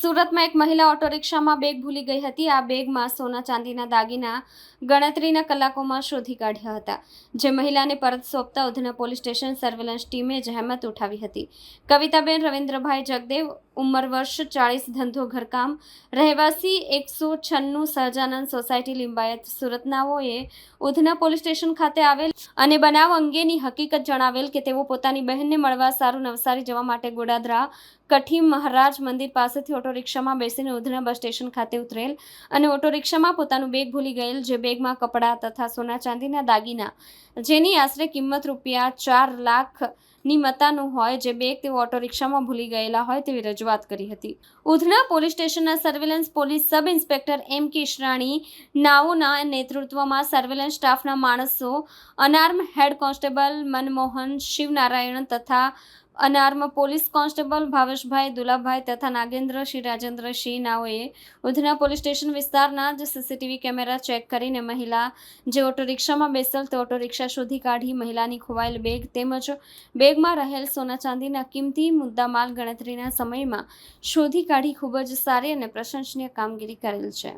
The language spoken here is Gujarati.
સુરતમાં એક મહિલા ઓટો રિક્ષામાં બેગ ભૂલી ગઈ હતી. આ બેગમાં સોના ચાંદીના દાગીના ગણતરીના કલાકોમાં શોધી કાઢ્યા હતા, જે મહિલાને પરત સોંપતા ઉધના પોલીસ સ્ટેશન સર્વેલન્સ ટીમે જહેમત ઉઠાવી હતી. કવિતાબેન, રવિન્દ્રભાઈ જગદેવ, ઉંમર વર્ષ ચાળીસ, ધંધો, ઘરકામ, રહેવાસી એકસો છન્નું, સહજાનંદ સોસાયટી, લિંબાયત, સુરતનાઓએ ઉધના પોલીસ સ્ટેશન ખાતે આવેલ અને બનાવ અંગેની હકીકત જણાવેલ કે તેઓ પોતાની બહેનને મળવા સારું નવસારી જવા માટે ગોડાદરા કઠી મહારાજ મંદિર પાસેથી ઓટો રિક્ષામાં બેસીને ઉધના બસ સ્ટેશન ખાતે ઉતરેલ અને ઓટો રિક્ષામાં પોતાનું બેગ ભૂલી ગયેલ, જે બેગમાં કપડાં તથા સોના ચાંદીના દાગીના, જેની આશરે કિંમત રૂપિયા ચાર લાખની મતાનું હોય, જે બેગ તેઓ ઓટો રિક્ષામાં ભૂલી ગયેલા હોય તેવી રજૂઆત કરી હતી. ઉધના પોલીસ સ્ટેશનના surveillance police sub inspector M K Isharani નાઓના નેતૃત્વમાં સર્વેલન્સ સ્ટાફના માણસો, unarm head constable Manmohan, Shivnarayan તથા unarm police constable Bhaveshbhai Dulabhai તથા નાગેન્દ્ર શ્રી રાજેન્દ્ર સિંહ નાઓએ ઉધના પોલીસ સ્ટેશન વિસ્તારના જ સીસીટીવી કેમેરા ચેક કરીને મહિલા જે ઓટો રિક્ષામાં બેસેલ તે ઓટો રિક્ષા શોધી કાઢી મહિલાની ખોવાયેલ બેગ તેમજ બેગમાં રહેલ સોના ચાંદીના કિંમતી મુદ્દામાલ ગણતરીના સમયમાં શોધી કાઢી ખૂબ જ સારી અને પ્રશંસનીય કામગીરી કરેલ છે.